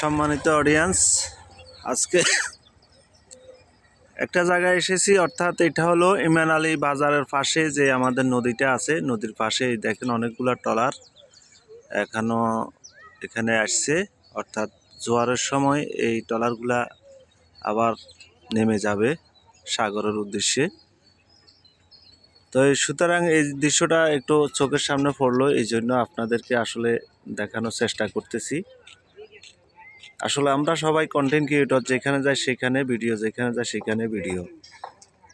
সম্মানিত অডিয়েন্স আজকে একটা জায়গায় এসেছি, অর্থাৎ এটা হলো ইমান আলী বাজারের পাশে যে আমাদের নদীটা আছে। নদীর পাশে দেখেন অনেকগুলো ট্রলার এখনও এখানে আসছে। অর্থাৎ জোয়ারের সময় এই ট্রলারগুলা আবার নেমে যাবে সাগরের উদ্দেশ্যে। তো সুতরাং এই দৃশ্যটা একটু চোখের সামনে পড়ল এই জন্য আপনাদেরকে আসলে দেখানোর চেষ্টা করতেছি। আসলে আমরা সবাই কন্টেন্ট ক্রিয়েটর যেখানে যাই সেখানে ভিডিও যেখানে যাই সেখানে ভিডিও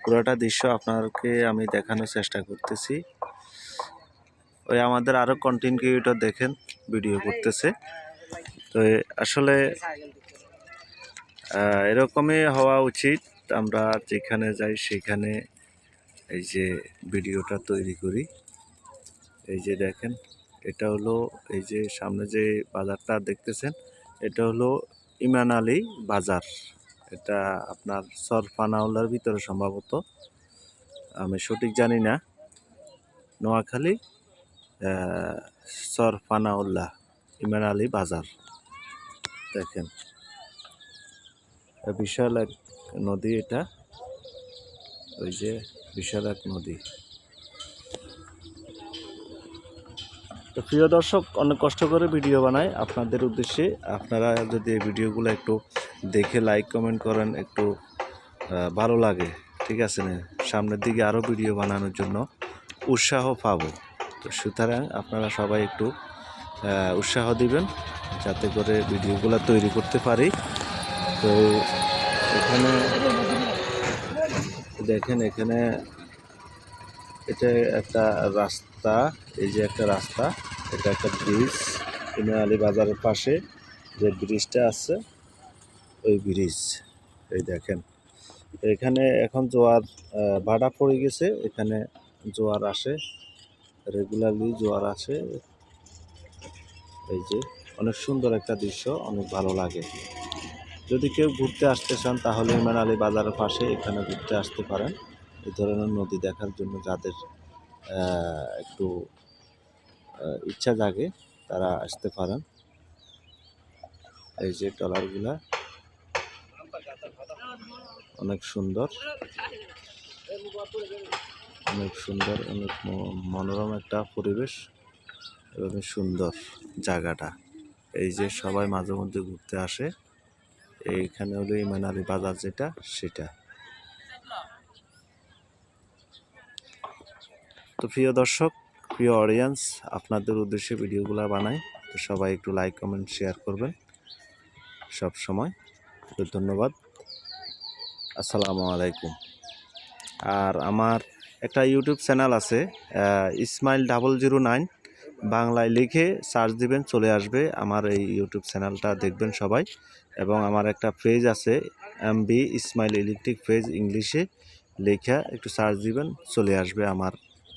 পুরোটা দৃশ্য আপনাকে আমি দেখানোর চেষ্টা করতেছি। ওই আমাদের আরও কন্টেন্ট ক্রিয়েটর দেখেন ভিডিও করতেছে। তো আসলে এরকমই হওয়া উচিত। আমরা যেখানে যাই সেখানে এই যে ভিডিওটা তৈরি করি। এই যে দেখেন, এটা হলো এই যে সামনে যে বাজারটা দেখতেছেন এটা হলো ইমান আলী বাজার। এটা আপনার সরফানাউল্লার ভিতরে সম্ভবত। আমি সঠিক জানি না। নোয়াখালী সরফানাউল্লাহ, ইমান আলী বাজার। দেখেন। বিশাল এক নদী এটা। ওই যে বিশাল এক নদী। তো প্রিয় দর্শক, অনেক কষ্ট করে ভিডিও বানাই। আপনাদের উদ্দেশ্যে আপনারা যদি এই ভিডিওগুলো একটু দেখে লাইক কমেন্ট করেন, একটু ভালো লাগে, ঠিক আছে না? সামনের দিকে আরও ভিডিও বানানোর জন্য উৎসাহ পাবো। তো সুতরাং আপনারা সবাই একটু উৎসাহ দিবেন যাতে করে ভিডিওগুলো তৈরি করতে পারি। তো এখানে, দেখেন এখানে এটা একটা রাস্তা, এই যে একটা রাস্তা, এটা একটা ব্রিজ ইমা আলী বাজারের পাশে যে ব্রিজটা আছে, ওই ব্রিজ এই দেখেন। এখানে এখন জোয়ার ভাটা পড়ে গেছে, এখানে জোয়ার আসে রেগুলারলি জোয়ার আসে। এই যে, অনেক সুন্দর একটা দৃশ্য, অনেক ভালো লাগে। যদি কেউ ঘুরতে আসতে চান, তাহলে ইমান আলী বাজারের পাশে এখানে ঘুরতে আসতে পারেন। এই ধরনের নদী দেখার জন্য যাদের একটু ইচ্ছা জাগে, তারা আসতে পারেন। এই যে ট্রলারগুলা অনেক সুন্দর। অনেক সুন্দর, অনেক মনোরম একটা পরিবেশ এবং সুন্দর জায়গাটা। এই যে সবাই মাঝে মধ্যে ঘুরতে আসে, এইখানে হলো ইমান আলী বাজার যেটা, সেটা। তো প্রিয় দর্শক, প্রিয় অডিয়েন্স আপনাদের উদ্দেশ্যে ভিডিওগুলো বানাই। তো সবাই একটু লাইক কমেন্ট শেয়ার করবেন। সব সময়। তো ধন্যবাদ। আসসালামু আলাইকুম। আর আমার একটা ইউটিউব চ্যানেল আছে ইসমাইল ডাবল জিরো নাইন বাংলায় লিখে সার্চ দিবেন, চলে আসবে আমার এই ইউটিউব চ্যানেলটা দেখবেন সবাই। এবং আমার একটা পেজ আছে M B Ismail electric page ইংলিশে লেখা, একটু সার্চ দিবেন, চলে আসবে আমার